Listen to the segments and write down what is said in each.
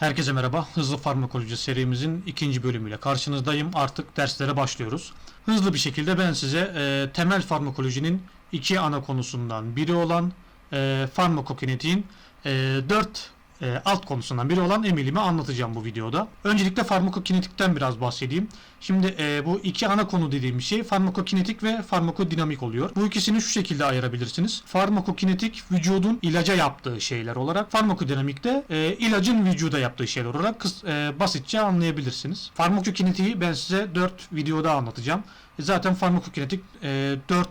Herkese merhaba. Hızlı farmakoloji serimizin ikinci bölümüyle karşınızdayım. Artık derslere başlıyoruz. Hızlı bir şekilde ben size e, temel farmakolojinin iki ana konusundan biri olan e, farmakokinetiğin e, dört e, alt konusundan biri olan emilimi anlatacağım bu videoda. Öncelikle farmakokinetikten biraz bahsedeyim. Şimdi e, bu iki ana konu dediğim şey farmakokinetik ve farmakodinamik oluyor. Bu ikisini şu şekilde ayırabilirsiniz. Farmakokinetik vücudun ilaca yaptığı şeyler olarak, farmakodinamik de e, ilacın vücuda yaptığı şeyler olarak kıs, e, basitçe anlayabilirsiniz. Farmakokinetiği ben size 4 videoda anlatacağım. E, zaten farmakokinetik e, 4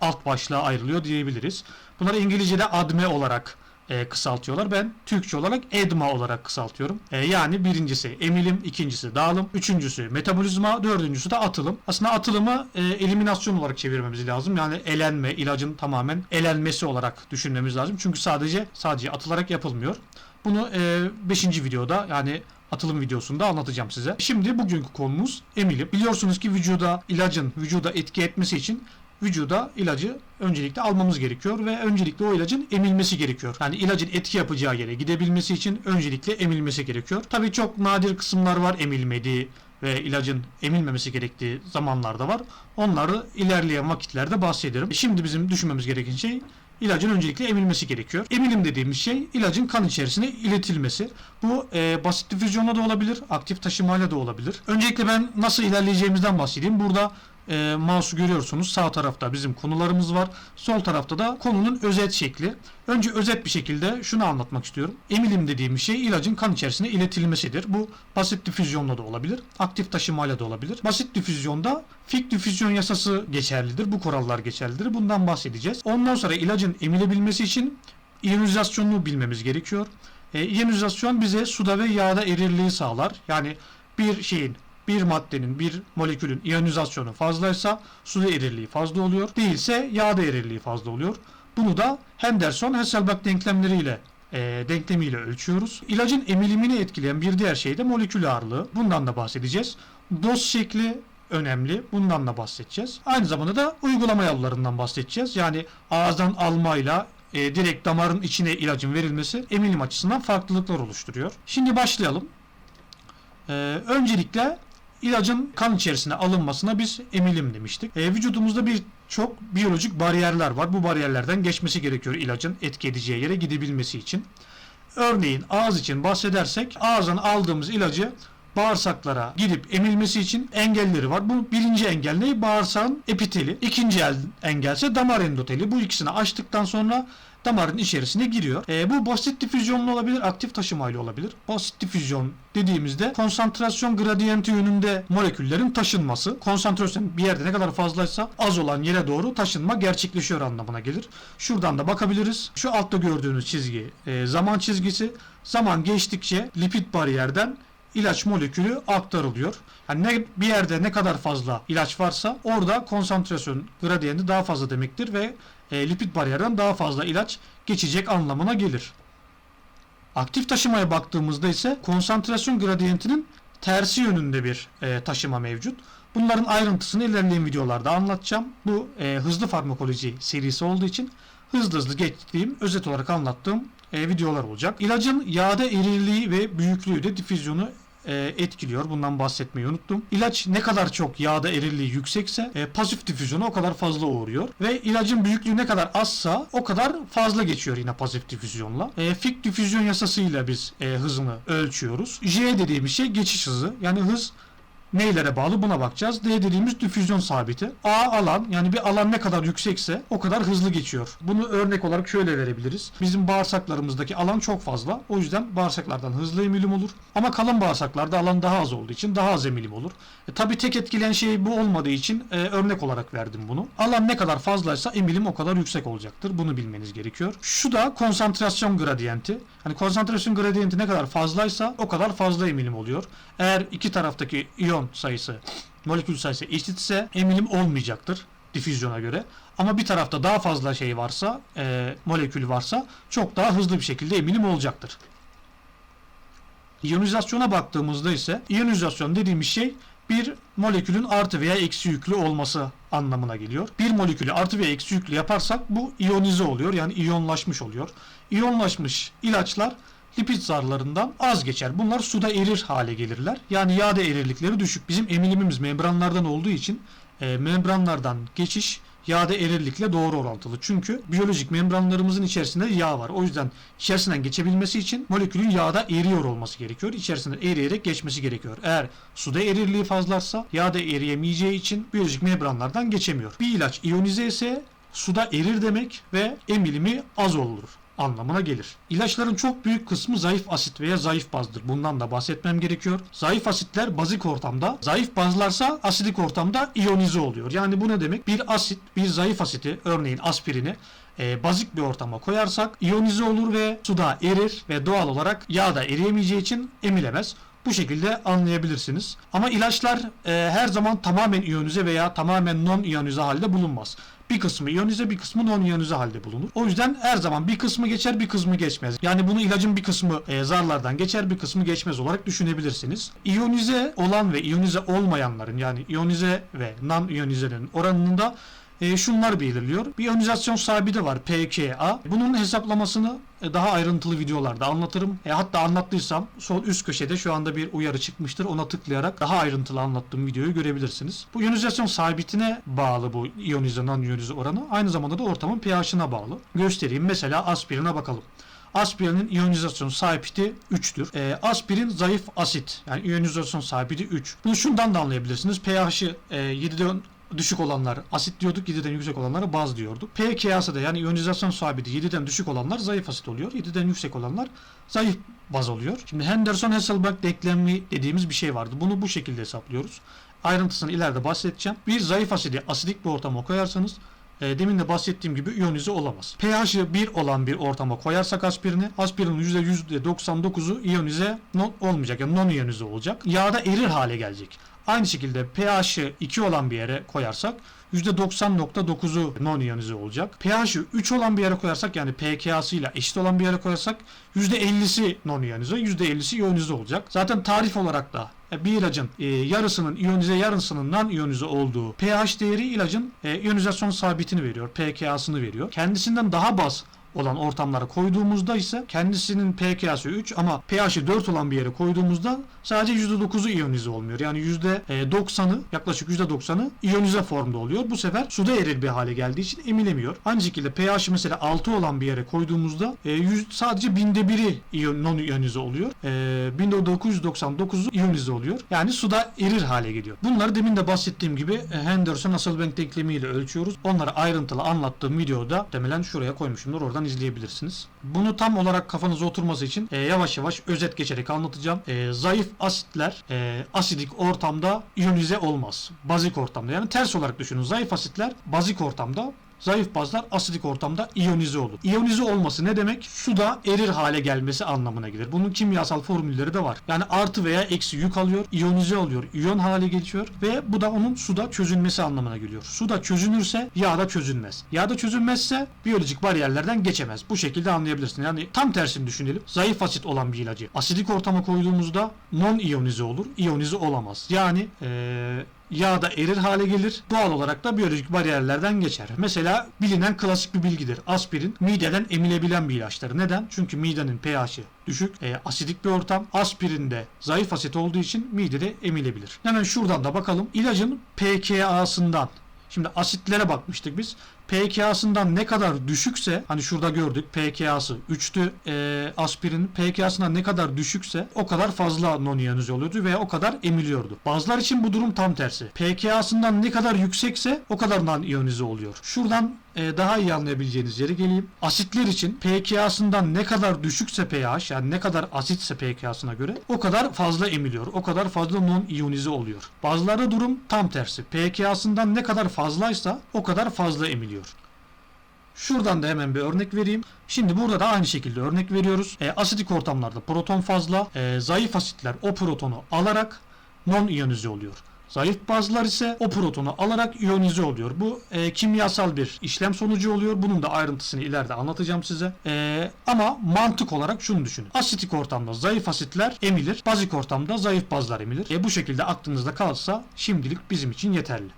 alt başlığa ayrılıyor diyebiliriz. Bunları İngilizce'de ADME olarak e, kısaltıyorlar. Ben Türkçe olarak EDMA olarak kısaltıyorum. E, yani birincisi emilim, ikincisi dağılım, üçüncüsü metabolizma, dördüncüsü de atılım. Aslında atılımı e, eliminasyon olarak çevirmemiz lazım. Yani elenme, ilacın tamamen elenmesi olarak düşünmemiz lazım. Çünkü sadece sadece atılarak yapılmıyor. Bunu 5. videoda yani atılım videosunda anlatacağım size. Şimdi bugünkü konumuz emilim. Biliyorsunuz ki vücuda ilacın vücuda etki etmesi için vücuda ilacı öncelikle almamız gerekiyor ve öncelikle o ilacın emilmesi gerekiyor. Yani ilacın etki yapacağı yere gidebilmesi için öncelikle emilmesi gerekiyor. Tabii çok nadir kısımlar var emilmediği ve ilacın emilmemesi gerektiği zamanlarda var. Onları ilerleyen vakitlerde bahsederim. Şimdi bizim düşünmemiz gereken şey ilacın öncelikle emilmesi gerekiyor. Emilim dediğimiz şey ilacın kan içerisine iletilmesi. Bu e, basit difüzyonla da olabilir, aktif taşımayla da olabilir. Öncelikle ben nasıl ilerleyeceğimizden bahsedeyim. Burada e, mouse'u görüyorsunuz. Sağ tarafta bizim konularımız var. Sol tarafta da konunun özet şekli. Önce özet bir şekilde şunu anlatmak istiyorum. Emilim dediğimiz şey ilacın kan içerisine iletilmesidir. Bu basit difüzyonla da olabilir. Aktif taşımayla da olabilir. Basit difüzyonda Fick difüzyon yasası geçerlidir. Bu kurallar geçerlidir. Bundan bahsedeceğiz. Ondan sonra ilacın emilebilmesi için iyonizasyonunu bilmemiz gerekiyor. E, iyonizasyon bize suda ve yağda erirliği sağlar. Yani bir şeyin bir maddenin, bir molekülün iyonizasyonu fazlaysa suda erirliği fazla oluyor. Değilse yağda erirliği fazla oluyor. Bunu da Henderson-Hasselbalch denklemleriyle e, denklemiyle ölçüyoruz. İlacın emilimini etkileyen bir diğer şey de molekül ağırlığı. Bundan da bahsedeceğiz. Doz şekli önemli. Bundan da bahsedeceğiz. Aynı zamanda da uygulama yollarından bahsedeceğiz. Yani ağızdan almayla e, direkt damarın içine ilacın verilmesi emilim açısından farklılıklar oluşturuyor. Şimdi başlayalım. E, öncelikle ilacın kan içerisine alınmasına biz emilim demiştik. E, vücudumuzda bir çok biyolojik bariyerler var. Bu bariyerlerden geçmesi gerekiyor ilacın etki edeceği yere gidebilmesi için. Örneğin ağız için bahsedersek ağızdan aldığımız ilacı bağırsaklara gidip emilmesi için engelleri var. Bu birinci engel ne? Bağırsağın epiteli. İkinci el engelse damar endoteli. Bu ikisini açtıktan sonra damarın içerisine giriyor. E, bu basit difüzyonlu olabilir, aktif taşımayla olabilir. Basit difüzyon dediğimizde konsantrasyon gradiyenti yönünde moleküllerin taşınması. Konsantrasyon bir yerde ne kadar fazlaysa az olan yere doğru taşınma gerçekleşiyor anlamına gelir. Şuradan da bakabiliriz. Şu altta gördüğünüz çizgi e, zaman çizgisi. Zaman geçtikçe lipid bariyerden ilaç molekülü aktarılıyor. Yani ne, bir yerde ne kadar fazla ilaç varsa orada konsantrasyon gradiyenti daha fazla demektir ve e, lipid bariyerden daha fazla ilaç geçecek anlamına gelir. Aktif taşımaya baktığımızda ise konsantrasyon gradiyentinin tersi yönünde bir e, taşıma mevcut. Bunların ayrıntısını ilerleyen videolarda anlatacağım. Bu e, hızlı farmakoloji serisi olduğu için hızlı hızlı geçtiğim, özet olarak anlattığım e, videolar olacak. İlacın yağda erirliği ve büyüklüğü de difüzyonu e, etkiliyor. Bundan bahsetmeyi unuttum. İlaç ne kadar çok yağda erirliği yüksekse e, pasif difüzyona o kadar fazla uğruyor. Ve ilacın büyüklüğü ne kadar azsa o kadar fazla geçiyor yine pasif difüzyonla. E, Fick difüzyon yasasıyla biz e, hızını ölçüyoruz. J dediğimiz şey geçiş hızı. Yani hız neylere bağlı buna bakacağız. D dediğimiz difüzyon sabiti. A alan yani bir alan ne kadar yüksekse o kadar hızlı geçiyor. Bunu örnek olarak şöyle verebiliriz. Bizim bağırsaklarımızdaki alan çok fazla. O yüzden bağırsaklardan hızlı emilim olur. Ama kalın bağırsaklarda alan daha az olduğu için daha az emilim olur. E, tabii tek etkileyen şey bu olmadığı için e, örnek olarak verdim bunu. Alan ne kadar fazlaysa emilim o kadar yüksek olacaktır. Bunu bilmeniz gerekiyor. Şu da konsantrasyon gradiyenti. Hani konsantrasyon gradiyenti ne kadar fazlaysa o kadar fazla emilim oluyor. Eğer iki taraftaki iyon sayısı, molekül sayısı eşitse emilim olmayacaktır difüzyona göre. Ama bir tarafta daha fazla şey varsa, e, molekül varsa çok daha hızlı bir şekilde emilim olacaktır. İyonizasyona baktığımızda ise iyonizasyon dediğimiz şey bir molekülün artı veya eksi yüklü olması anlamına geliyor. Bir molekülü artı veya eksi yüklü yaparsak bu iyonize oluyor. Yani iyonlaşmış oluyor. İyonlaşmış ilaçlar lipid zarlarından az geçer. Bunlar suda erir hale gelirler. Yani yağda erirlikleri düşük. Bizim emilimimiz membranlardan olduğu için e, membranlardan geçiş yağda erirlikle doğru orantılı. Çünkü biyolojik membranlarımızın içerisinde yağ var. O yüzden içerisinden geçebilmesi için molekülün yağda eriyor olması gerekiyor. İçerisinden eriyerek geçmesi gerekiyor. Eğer suda erirliği fazlarsa yağda eriyemeyeceği için biyolojik membranlardan geçemiyor. Bir ilaç iyonize ise suda erir demek ve emilimi az olur anlamına gelir. İlaçların çok büyük kısmı zayıf asit veya zayıf bazdır. Bundan da bahsetmem gerekiyor. Zayıf asitler bazik ortamda, zayıf bazlarsa asidik ortamda iyonize oluyor. Yani bu ne demek? Bir asit, bir zayıf asiti, örneğin aspirini e, bazik bir ortama koyarsak iyonize olur ve suda erir ve doğal olarak yağda eriyemeyeceği için emilemez. Bu şekilde anlayabilirsiniz. Ama ilaçlar e, her zaman tamamen iyonize veya tamamen non iyonize halde bulunmaz. Bir kısmı iyonize bir kısmı non iyonize halde bulunur. O yüzden her zaman bir kısmı geçer bir kısmı geçmez. Yani bunu ilacın bir kısmı e, zarlardan geçer bir kısmı geçmez olarak düşünebilirsiniz. İyonize olan ve iyonize olmayanların yani iyonize ve non iyonizenin oranında e, şunlar belirliyor. Bir iyonizasyon sabiti var pKa. Bunun hesaplamasını e, daha ayrıntılı videolarda anlatırım. E, hatta anlattıysam sol üst köşede şu anda bir uyarı çıkmıştır. Ona tıklayarak daha ayrıntılı anlattığım videoyu görebilirsiniz. Bu iyonizasyon sabitine bağlı bu iyonize non iyonize oranı. Aynı zamanda da ortamın pH'ına bağlı. Göstereyim. Mesela aspirine bakalım. Aspirinin iyonizasyon sabiti 3'tür. E, aspirin zayıf asit. Yani iyonizasyon sabiti 3. Bunu şundan da anlayabilirsiniz. pH'ı e, 7'den düşük olanlar asit diyorduk, 7'den yüksek olanlara baz diyorduk. pKa'sı da yani iyonizasyon sabiti 7'den düşük olanlar zayıf asit oluyor. 7'den yüksek olanlar zayıf baz oluyor. Şimdi Henderson-Hasselbalch denklemi dediğimiz bir şey vardı. Bunu bu şekilde hesaplıyoruz. Ayrıntısını ileride bahsedeceğim. Bir zayıf asidi asidik bir ortama koyarsanız e, demin de bahsettiğim gibi iyonize olamaz. pH'i 1 olan bir ortama koyarsak aspirini, aspirinin %99'u iyonize non olmayacak. Yani non iyonize olacak. Yağda erir hale gelecek. Aynı şekilde pH'i 2 olan bir yere koyarsak %90.9'u non iyonize olacak. pH'i 3 olan bir yere koyarsak yani pK'sı ile eşit olan bir yere koyarsak %50'si non iyonize, %50'si iyonize olacak. Zaten tarif olarak da e, bir ilacın e, yarısının iyonize yarısının non iyonize olduğu pH değeri ilacın e, iyonizasyon sabitini veriyor. pK'sını veriyor. Kendisinden daha baz olan ortamlara koyduğumuzda ise kendisinin pK'sı 3 ama pH'i 4 olan bir yere koyduğumuzda sadece %9'u iyonize olmuyor. Yani %90'ı yaklaşık %90'ı iyonize formda oluyor. Bu sefer suda erir bir hale geldiği için emilemiyor. Aynı şekilde pH'i mesela 6 olan bir yere koyduğumuzda e, sadece binde biri non iyonize oluyor. E, 1999'u iyonize oluyor. Yani suda erir hale geliyor. Bunları demin de bahsettiğim gibi e, Henderson-Hasselbalch denklemiyle ölçüyoruz. Onları ayrıntılı anlattığım videoda temelen şuraya koymuşumdur. Oradan izleyebilirsiniz. Bunu tam olarak kafanıza oturması için e, yavaş yavaş özet geçerek anlatacağım. E, zayıf asitler e, asidik ortamda iyonize olmaz. Bazik ortamda yani ters olarak düşünün. Zayıf asitler bazik ortamda Zayıf bazlar asidik ortamda iyonize olur. İyonize olması ne demek? Suda erir hale gelmesi anlamına gelir. Bunun kimyasal formülleri de var. Yani artı veya eksi yük alıyor, iyonize oluyor, iyon hale geçiyor ve bu da onun suda çözünmesi anlamına geliyor. Suda çözünürse yağda çözünmez. Yağda çözünmezse biyolojik bariyerlerden geçemez. Bu şekilde anlayabilirsin. Yani tam tersini düşünelim. Zayıf asit olan bir ilacı asidik ortama koyduğumuzda non iyonize olur, iyonize olamaz. Yani ee, yağda erir hale gelir. Doğal olarak da biyolojik bariyerlerden geçer. Mesela bilinen klasik bir bilgidir. Aspirin mideden emilebilen bir ilaçtır. Neden? Çünkü midenin pH'i düşük, e, asidik bir ortam. Aspirin de zayıf asit olduğu için midede emilebilir. Hemen şuradan da bakalım. İlacın pKa'sından Şimdi asitlere bakmıştık biz. pK'sından ne kadar düşükse hani şurada gördük pK'sı 3'tü e, aspirin pK'sından ne kadar düşükse o kadar fazla non iyonize oluyordu veya o kadar emiliyordu. Bazılar için bu durum tam tersi. pK'sından ne kadar yüksekse o kadar non iyonize oluyor. Şuradan e, daha iyi anlayabileceğiniz yere geleyim. Asitler için pK'sından ne kadar düşükse pH yani ne kadar asitse pK'sına göre o kadar fazla emiliyor. O kadar fazla non iyonize oluyor. Bazılarda durum tam tersi. pK'sından ne kadar fazlaysa o kadar fazla emiliyor. Şuradan da hemen bir örnek vereyim. Şimdi burada da aynı şekilde örnek veriyoruz. E, asidik ortamlarda proton fazla. E, zayıf asitler o protonu alarak non iyonize oluyor. Zayıf bazlar ise o protonu alarak iyonize oluyor. Bu e, kimyasal bir işlem sonucu oluyor. Bunun da ayrıntısını ileride anlatacağım size. E, ama mantık olarak şunu düşünün. Asitik ortamda zayıf asitler emilir. Bazik ortamda zayıf bazlar emilir. E, bu şekilde aklınızda kalsa şimdilik bizim için yeterli.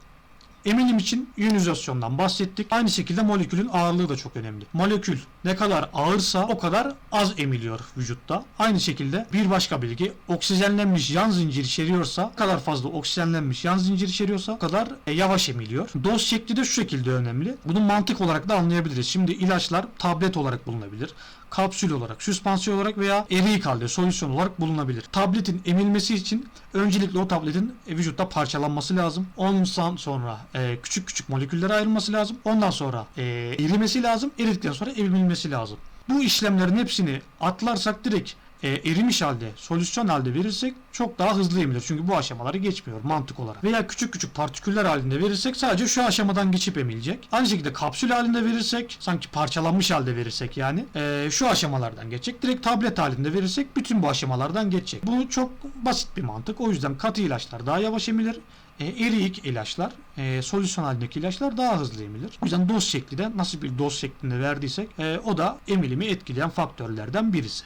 Emilim için iyonizasyondan bahsettik. Aynı şekilde molekülün ağırlığı da çok önemli. Molekül ne kadar ağırsa o kadar az emiliyor vücutta. Aynı şekilde bir başka bilgi oksijenlenmiş yan zincir içeriyorsa kadar fazla oksijenlenmiş yan zincir içeriyorsa kadar e, yavaş emiliyor. Doz şekli de şu şekilde önemli. Bunu mantık olarak da anlayabiliriz. Şimdi ilaçlar tablet olarak bulunabilir. Kapsül olarak, süspansiyon olarak veya eriyik halde solüsyon olarak bulunabilir. Tabletin emilmesi için öncelikle o tabletin e, vücutta parçalanması lazım. Ondan sonra e, küçük küçük moleküllere ayrılması lazım. Ondan sonra e, erimesi lazım. Eridikten sonra emilmesi lazım. Bu işlemlerin hepsini atlarsak direkt e, erimiş halde, solüsyon halde verirsek çok daha hızlı emilir. Çünkü bu aşamaları geçmiyor mantık olarak. Veya küçük küçük partiküller halinde verirsek sadece şu aşamadan geçip emilecek. Aynı şekilde kapsül halinde verirsek, sanki parçalanmış halde verirsek yani e, şu aşamalardan geçecek. Direkt tablet halinde verirsek bütün bu aşamalardan geçecek. Bu çok basit bir mantık. O yüzden katı ilaçlar daha yavaş emilir. E, eriyik ilaçlar, e, solüsyon halindeki ilaçlar daha hızlı emilir. O yüzden doz şekli de nasıl bir doz şeklinde verdiysek e, o da emilimi etkileyen faktörlerden birisi.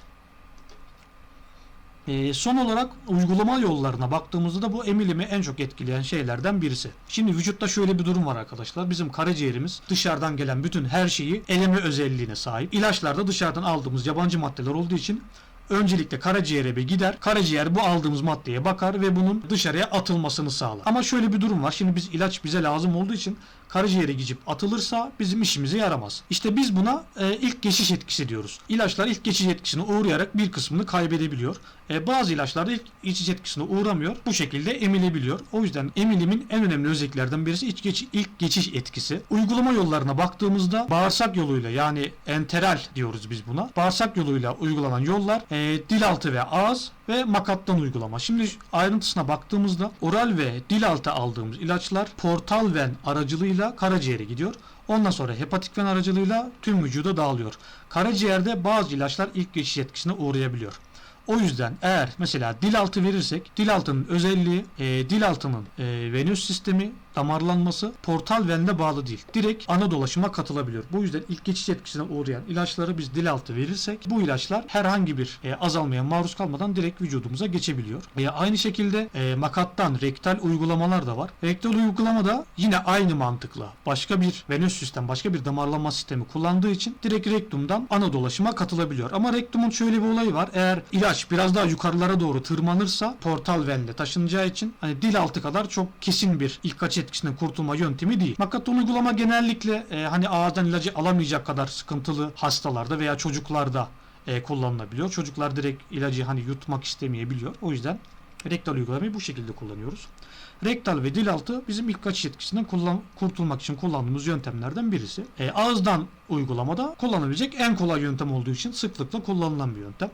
E, son olarak uygulama yollarına baktığımızda da bu emilimi en çok etkileyen şeylerden birisi. Şimdi vücutta şöyle bir durum var arkadaşlar. Bizim karaciğerimiz dışarıdan gelen bütün her şeyi eleme özelliğine sahip. İlaçlar da dışarıdan aldığımız yabancı maddeler olduğu için öncelikle karaciğere bir gider. Karaciğer bu aldığımız maddeye bakar ve bunun dışarıya atılmasını sağlar. Ama şöyle bir durum var. Şimdi biz ilaç bize lazım olduğu için karaciğere gidip atılırsa bizim işimize yaramaz. İşte biz buna e, ilk geçiş etkisi diyoruz. İlaçlar ilk geçiş etkisine uğrayarak bir kısmını kaybedebiliyor. E, bazı ilaçlar da ilk geçiş etkisine uğramıyor. Bu şekilde emilebiliyor. O yüzden emilimin en önemli özelliklerden birisi ilk, geç, ilk geçiş etkisi. Uygulama yollarına baktığımızda bağırsak yoluyla yani enteral diyoruz biz buna. Bağırsak yoluyla uygulanan yollar e, dil altı ve ağız ve makattan uygulama. Şimdi ayrıntısına baktığımızda oral ve dil altı aldığımız ilaçlar portal ven aracılığıyla karaciğere gidiyor. Ondan sonra hepatik ven aracılığıyla tüm vücuda dağılıyor. Karaciğerde bazı ilaçlar ilk geçiş etkisine uğrayabiliyor. O yüzden eğer mesela dil altı verirsek dil altının özelliği e, dil altının e, venöz sistemi damarlanması portal venle bağlı değil. Direkt ana dolaşıma katılabiliyor. Bu yüzden ilk geçiş etkisine uğrayan ilaçları biz dil altı verirsek bu ilaçlar herhangi bir e, azalmaya maruz kalmadan direkt vücudumuza geçebiliyor. E, aynı şekilde e, makattan rektal uygulamalar da var. Rektal uygulamada yine aynı mantıkla başka bir venöz sistem, başka bir damarlama sistemi kullandığı için direkt rektumdan ana dolaşıma katılabiliyor. Ama rektumun şöyle bir olayı var. Eğer ilaç biraz daha yukarılara doğru tırmanırsa portal venle taşınacağı için hani dil altı kadar çok kesin bir ilk kaç etkisinden kurtulma yöntemi değil. Fakat uygulama genellikle e, hani ağızdan ilacı alamayacak kadar sıkıntılı hastalarda veya çocuklarda e, kullanılabiliyor. Çocuklar direkt ilacı hani yutmak istemeyebiliyor. O yüzden rektal uygulamayı bu şekilde kullanıyoruz. Rektal ve dil altı bizim ilk kaçış etkisinden kullan, kurtulmak için kullandığımız yöntemlerden birisi. E, ağızdan uygulamada kullanabilecek en kolay yöntem olduğu için sıklıkla kullanılan bir yöntem.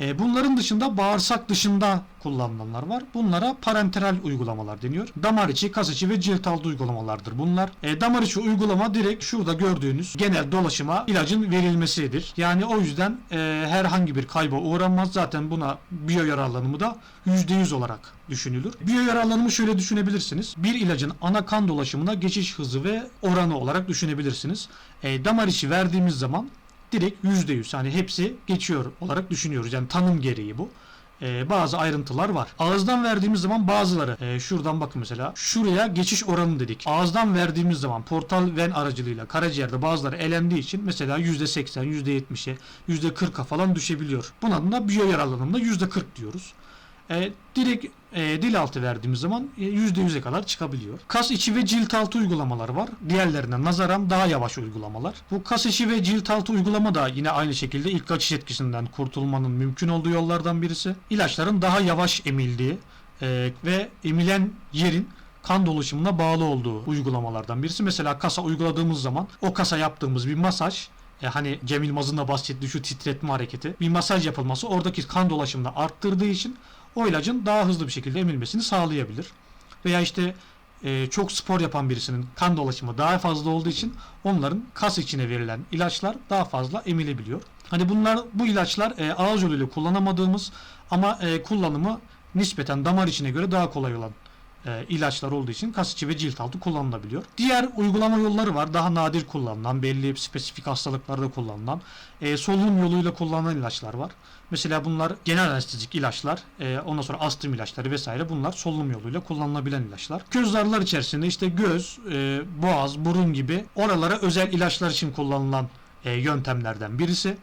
E, bunların dışında bağırsak dışında kullanılanlar var. Bunlara parenteral uygulamalar deniyor. Damar içi, kas içi ve cilt altı uygulamalardır bunlar. E, damar içi uygulama direkt şurada gördüğünüz genel dolaşıma ilacın verilmesidir. Yani o yüzden e, herhangi bir kayba uğranmaz. Zaten buna biyo yararlanımı da %100 olarak düşünülür. Biyo yararlanımı şöyle düşünebilirsiniz. Bir ilacın ana kan dolaşımına geçiş hızı ve oranı olarak düşünebilirsiniz. Damar içi verdiğimiz zaman direkt %100 hani hepsi geçiyor olarak düşünüyoruz. Yani tanım gereği bu. Ee, bazı ayrıntılar var. Ağızdan verdiğimiz zaman bazıları e, şuradan bakın mesela şuraya geçiş oranı dedik. Ağızdan verdiğimiz zaman portal ven aracılığıyla karaciğerde bazıları elendiği için mesela %80, %70'e, %40'a falan düşebiliyor. Buna da biyo yararlanımda %40 diyoruz. E, direkt e, dil altı verdiğimiz zaman e, %100'e kadar çıkabiliyor. Kas içi ve cilt altı uygulamalar var. Diğerlerine nazaran daha yavaş uygulamalar. Bu kas içi ve cilt altı uygulama da yine aynı şekilde ilk kaçış etkisinden kurtulmanın mümkün olduğu yollardan birisi. İlaçların daha yavaş emildiği e, ve emilen yerin kan dolaşımına bağlı olduğu uygulamalardan birisi. Mesela kasa uyguladığımız zaman o kasa yaptığımız bir masaj e, hani Cem Yılmaz'ın da bahsettiği şu titretme hareketi bir masaj yapılması oradaki kan dolaşımını arttırdığı için o ilacın daha hızlı bir şekilde emilmesini sağlayabilir. Veya işte e, çok spor yapan birisinin kan dolaşımı daha fazla olduğu için onların kas içine verilen ilaçlar daha fazla emilebiliyor. Hani bunlar bu ilaçlar e, ağız yoluyla kullanamadığımız ama e, kullanımı nispeten damar içine göre daha kolay olan e, ilaçlar olduğu için kas içi ve cilt altı kullanılabiliyor. Diğer uygulama yolları var. Daha nadir kullanılan, belli spesifik hastalıklarda kullanılan, e, solunum yoluyla kullanılan ilaçlar var. Mesela bunlar genel anestezik ilaçlar, e, ondan sonra astım ilaçları vesaire bunlar solunum yoluyla kullanılabilen ilaçlar. Göz zarlar içerisinde işte göz, e, boğaz, burun gibi oralara özel ilaçlar için kullanılan e, yöntemlerden birisi.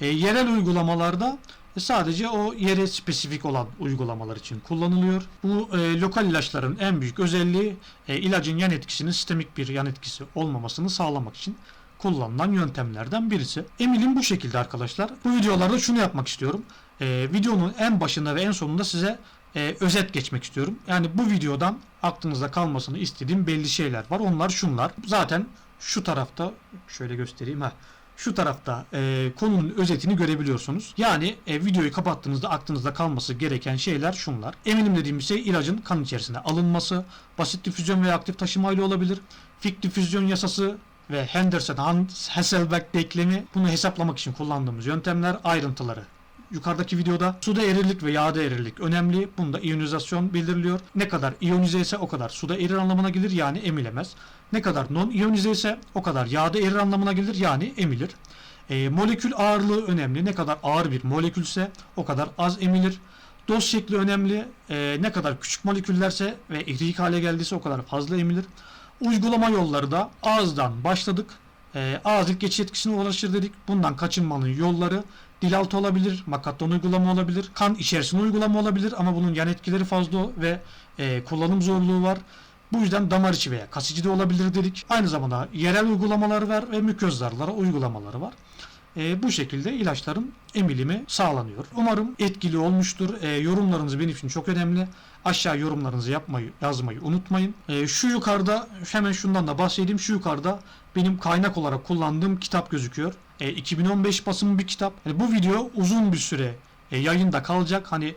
E, yerel uygulamalarda sadece o yere spesifik olan uygulamalar için kullanılıyor. Bu e, lokal ilaçların en büyük özelliği e, ilacın yan etkisinin sistemik bir yan etkisi olmamasını sağlamak için kullanılan yöntemlerden birisi. Emilim bu şekilde arkadaşlar. Bu videolarda şunu yapmak istiyorum. E, videonun en başında ve en sonunda size e, özet geçmek istiyorum. Yani bu videodan aklınızda kalmasını istediğim belli şeyler var. Onlar şunlar. Zaten şu tarafta şöyle göstereyim ha. Şu tarafta e, konunun özetini görebiliyorsunuz. Yani e, videoyu kapattığınızda aklınızda kalması gereken şeyler şunlar. Eminim dediğim şey ilacın kan içerisine alınması, basit difüzyon veya aktif taşımayla olabilir. Fik difüzyon yasası ve Henderson-Hasselbalch denklemi bunu hesaplamak için kullandığımız yöntemler ayrıntıları yukarıdaki videoda suda erirlik ve yağda erirlik önemli. Bunda iyonizasyon bildiriliyor. Ne kadar iyonize ise o kadar suda erir anlamına gelir yani emilemez. Ne kadar non iyonize ise o kadar yağda erir anlamına gelir yani emilir. E, molekül ağırlığı önemli. Ne kadar ağır bir molekülse o kadar az emilir. Doz şekli önemli. E, ne kadar küçük moleküllerse ve eriyik hale geldiyse o kadar fazla emilir. Uygulama yolları da ağızdan başladık. E, ilk geçiş etkisine ulaşır dedik. Bundan kaçınmanın yolları dilaltı olabilir, makattan uygulama olabilir, kan içerisine uygulama olabilir ama bunun yan etkileri fazla ve e, kullanım zorluğu var. Bu yüzden damar içi veya kas içi de olabilir dedik. Aynı zamanda yerel uygulamalar var ve müköz zarlara uygulamaları var. E, bu şekilde ilaçların emilimi sağlanıyor. Umarım etkili olmuştur. E, yorumlarınız benim için çok önemli. Aşağı yorumlarınızı yapmayı, yazmayı unutmayın. E, şu yukarıda hemen şundan da bahsedeyim. Şu yukarıda benim kaynak olarak kullandığım kitap gözüküyor. E, 2015 basımı bir kitap. Yani bu video uzun bir süre e, yayında kalacak. Hani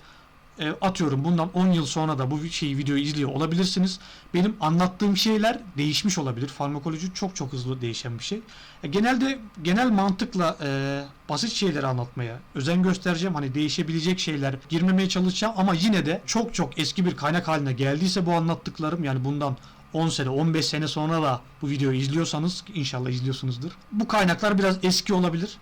e, atıyorum bundan 10 yıl sonra da bu şeyi videoyu izliyor olabilirsiniz. Benim anlattığım şeyler değişmiş olabilir. Farmakoloji çok çok hızlı değişen bir şey. E, genelde genel mantıkla e, basit şeyleri anlatmaya özen göstereceğim. Hani değişebilecek şeyler girmemeye çalışacağım ama yine de çok çok eski bir kaynak haline geldiyse bu anlattıklarım yani bundan 10 sene 15 sene sonra da bu videoyu izliyorsanız inşallah izliyorsunuzdur. Bu kaynaklar biraz eski olabilir.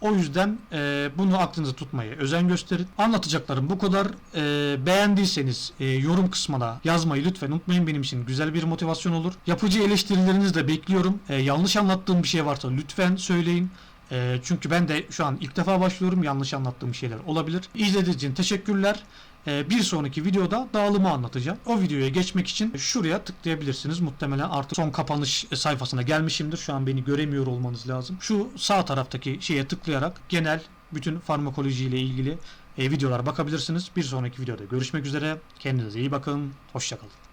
O yüzden e, bunu aklınızda tutmaya özen gösterin. Anlatacaklarım bu kadar. E, beğendiyseniz e, yorum kısmına yazmayı lütfen unutmayın. Benim için güzel bir motivasyon olur. Yapıcı eleştirilerinizi de bekliyorum. E, yanlış anlattığım bir şey varsa lütfen söyleyin. E, çünkü ben de şu an ilk defa başlıyorum. Yanlış anlattığım şeyler olabilir. İzlediğiniz için teşekkürler. E, bir sonraki videoda dağılımı anlatacağım. O videoya geçmek için şuraya tıklayabilirsiniz. Muhtemelen artık son kapanış sayfasına gelmişimdir. Şu an beni göremiyor olmanız lazım. Şu sağ taraftaki şeye tıklayarak genel bütün farmakoloji ile ilgili e, videolara bakabilirsiniz. Bir sonraki videoda görüşmek üzere. Kendinize iyi bakın. Hoşçakalın.